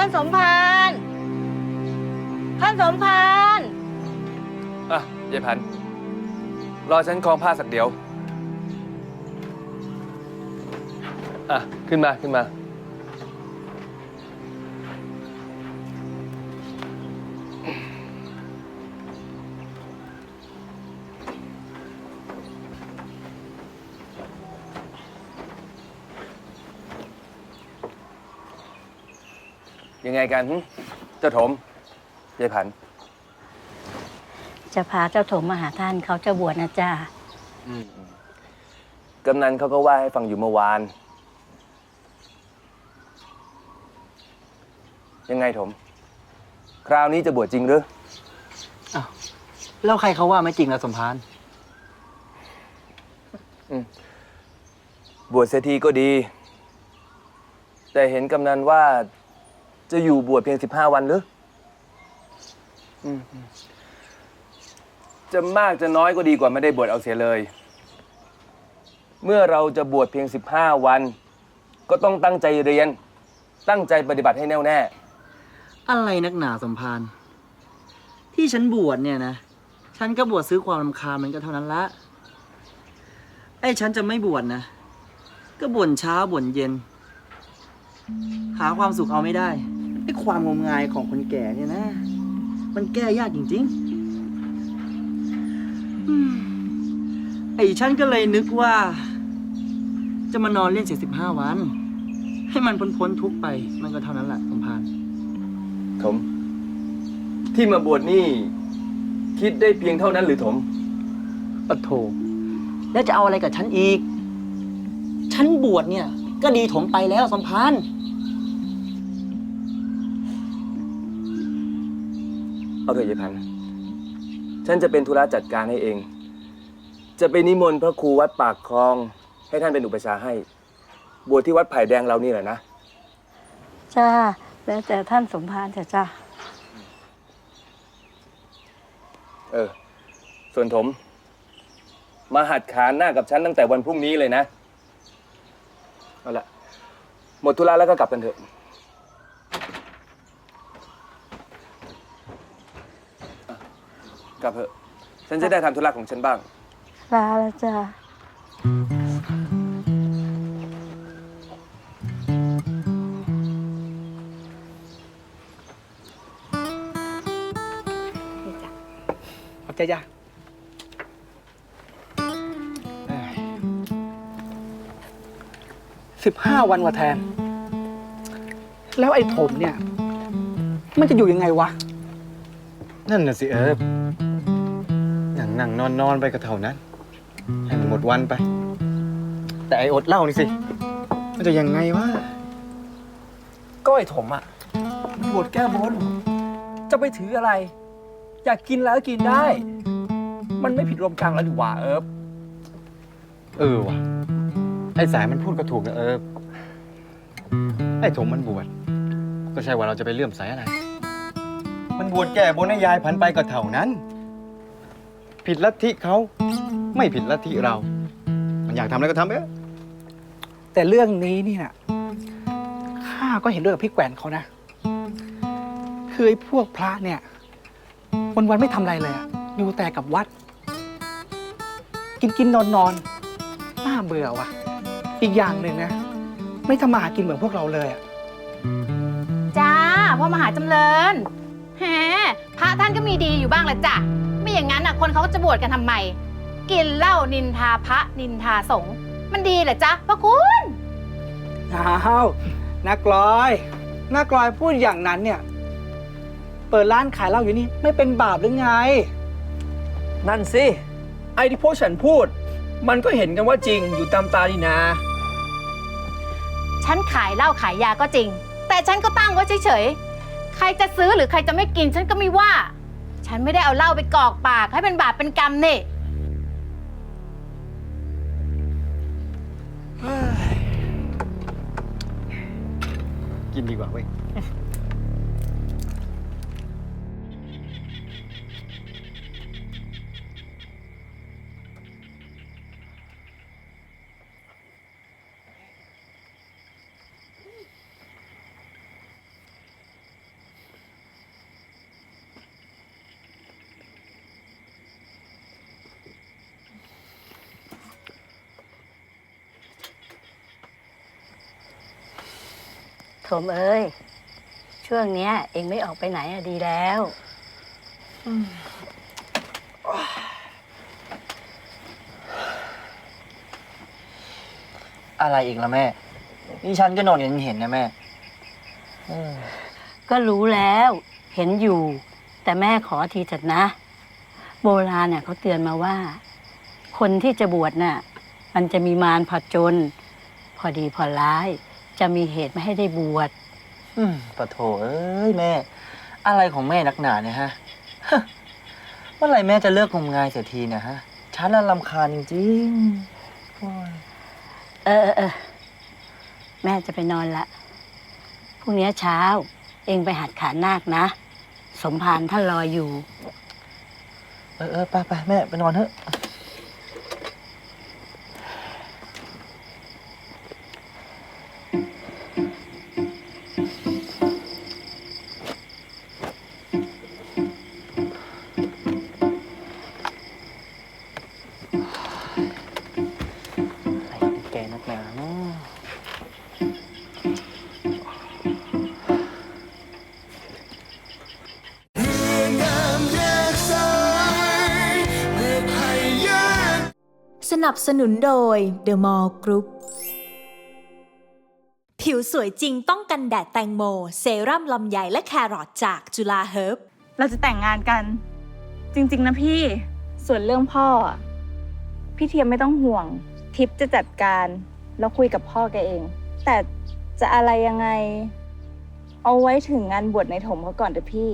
ท่านสมพานท่านสมพานอะยายพันธุ์รอฉันคลองผ้าสักเดียว อะ ขึ้นมาขึ้นมา ยังไงกันหึเจ้าถมยายพันธุ์จะพาเจ้าถมมาหาท่านเขาจะบวชนะจ้ากำนันเขาก็ว่าให้ฟังอยู่เมื่อวาน ยังไงถม คราวนี้จะบวชจริงหรือ แล้วใครเขาว่าไม่จริงละสมพาน บวชเสียทีก็ดี แต่เห็นกำนันว่า จะอยู่บวชเพียงสิบห้าวันหรืออืมจะมากจะน้อยก็ดีกว่าไม่ได้บวชเอาเสียเลย เมื่อเราจะบวชเพียงสิบห้าวัน ก็ต้องตั้งใจเรียน ตั้งใจปฏิบัติให้แน่วแน่ อะไรนักหนาสมพานที่ฉันบวชเนี่ยนะ ฉันก็บวชซื้อความรำคาญมันก็เท่านั้นละ ไอ้ฉันจะไม่บวชนะ ก็บ่นเช้าบ่นเย็น หาความสุขเอาไม่ได้ ไอ้ความงมงายของคนแก่เนี่ยนะ มันแก้ยากจริงๆอืมไอ้ฉันก็เลยนึกว่า จะมานอนเล่นเสียสิบห้าวัน ให้มันพ้นพ้นๆทุกข์ไป มันก็เท่านั้นแหละสมพานถม ที่มาบวชนี่ คิดได้เพียงเท่านั้นหรือถม ปะโถแล้วจะเอาอะไรกับฉันอีก ฉันบวชเนี่ย ก็ดีถมไปแล้วสมพาน เอาเถอะยายพันธุ์ฉันจะเป็นธุระจัดการให้เอง จะไปนิมนต์พระครูวัดปากคลอง ให้ท่านเป็นอุปชฌาย์ให้ บวชที่วัดไผ่แดงเรานี่แหละนะ จ้า แล้วแต่ท่านสมพานเถอะจ้าเออ ส่วนถมมาหัดขานหน้ากับฉันตั้งแต่วันพรุ่งนี้เลยนะ เอาละหมดธุระแล้วก็กลับกันเถอะอะ กลับเถอะฉันจะได้ทำธุระของฉันบ้าง ลาแล้วจ้าขอบใจจ้ะสิบห้าวันว่ะแทน แล้วไอ้ถมเนี่ย มันจะอยู่ยังไงวะ นั่นน่ะสิเออ นั่งนั่งนอนนอนไปก็เท่านั้น ให้มันหมดวันไป แต่ไออดเหล้านี่สิ มันจะยังไงวะ ก็ไอ้ถมอะบวชแก้บน จะไปถืออะไร อยากกินแล้วกินได้ มันไม่ผิดรวมกลางแล้วดีหว่าเอิบเออว่ะ ไอสายมันพูดก็ถูกนะเออ ไอถมมันบวช ก็ใช่ว่าเราจะไปเลื่อมใสอะไร มันบวชแก่บนให้ยายพันไปก็เท่านั้น ผิดลัทธิเขาไม่ผิดลัทธิเรา มันอยากทำอะไรก็ทำไปเถอะแต่เรื่องนี้นี่นะข้าก็เห็นด้วยกับพี่แกวนเขานะ คือไอ้พวกพระเนี่ย วันวันๆไม่ทำอะไรเลยอะอยู่แต่กับวัด กินกินนอนนอนน่าเบื่อว่ะ อีกอย่างหนึ่งนะ ไม่ทำมาหากินเหมือนพวกเราเลยอะจ้าพ่อมหาจำเริญแฮพระท่านก็มีดีอยู่บ้างแหละจ้ะ ไม่อย่างนั้นอะ คนเขาก็จะบวชกันทำไม กินเหล้านินทาพระนินทาสงฆ์มันดีเหรอจ๊ะพระคุณ อ้าวนักลอยนักลอยพูดอย่างนั้นเนี่ย เปิดร้านขายเหล้าอยู่นี่ไม่เป็นบาปหรือไง นั่นสิ ไอ้ที่พวกฉันพูด มันก็เห็นกันว่าจริงอยู่ตามตาดีนา ฉันขายเหล้าขายยาก็จริง แต่ฉันก็ตั้งไว้เฉยๆ ใครจะซื้อหรือใครจะไม่กินฉันก็ไม่ว่า ฉันไม่ได้เอาเหล้าไปกรอกปาก ให้เป็นบาปเป็นกรรมนี่ กินดีกว่าเว้ย ถมเอ้ย ช่วงเนี้ย เองไม่ออกไปไหนอะดีแล้วอะไรอีกล่ะแม่ นี่ฉันก็นอนอย่างเห็นนะแม่เออก็รู้แล้วเห็นอยู่ แต่แม่ขอทีเถิดนะ โบราณเนี่ยเขาเตือนมาว่า คนที่จะบวชน่ะ มันจะมีมารผจญพอดีพอร้าย จะมีเหตุไม่ให้ได้บวชอืมปะโถเอ้ยแม่ อะไรของแม่นักหนาเนี่ยฮะเมื่อไหร่แม่จะเลิกงมงายเสียทีเนี่ยฮะฉันน่ะรำคาญจริงๆโอ้ยเออเออเออแม่จะไปนอนละพรุ่งนี้เช้า เองไปหัดขานนาคนะ สมภารท่านรออยู่ เออเออไปไปแม่ไปนอนเถอะ อะไรของแกนักหนาเนาะสนับสนุนโดย The Mall Group ผิวสวยจริงต้องกันแดดแตงโม เซรั่มลำไยและแครอทจากจุฬาเฮิร์บ เราจะแต่งงานกัน จริง ๆ นะพี่ ส่วนเรื่องพ่ออะ พี่เทียมไม่ต้องห่วง ทิปจะจัดการ แล้วคุยกับพ่อแกเอง แต่จะอะไรยังไง เอาไว้ถึงงานบวชในถมเขาก่อนเถอะพี่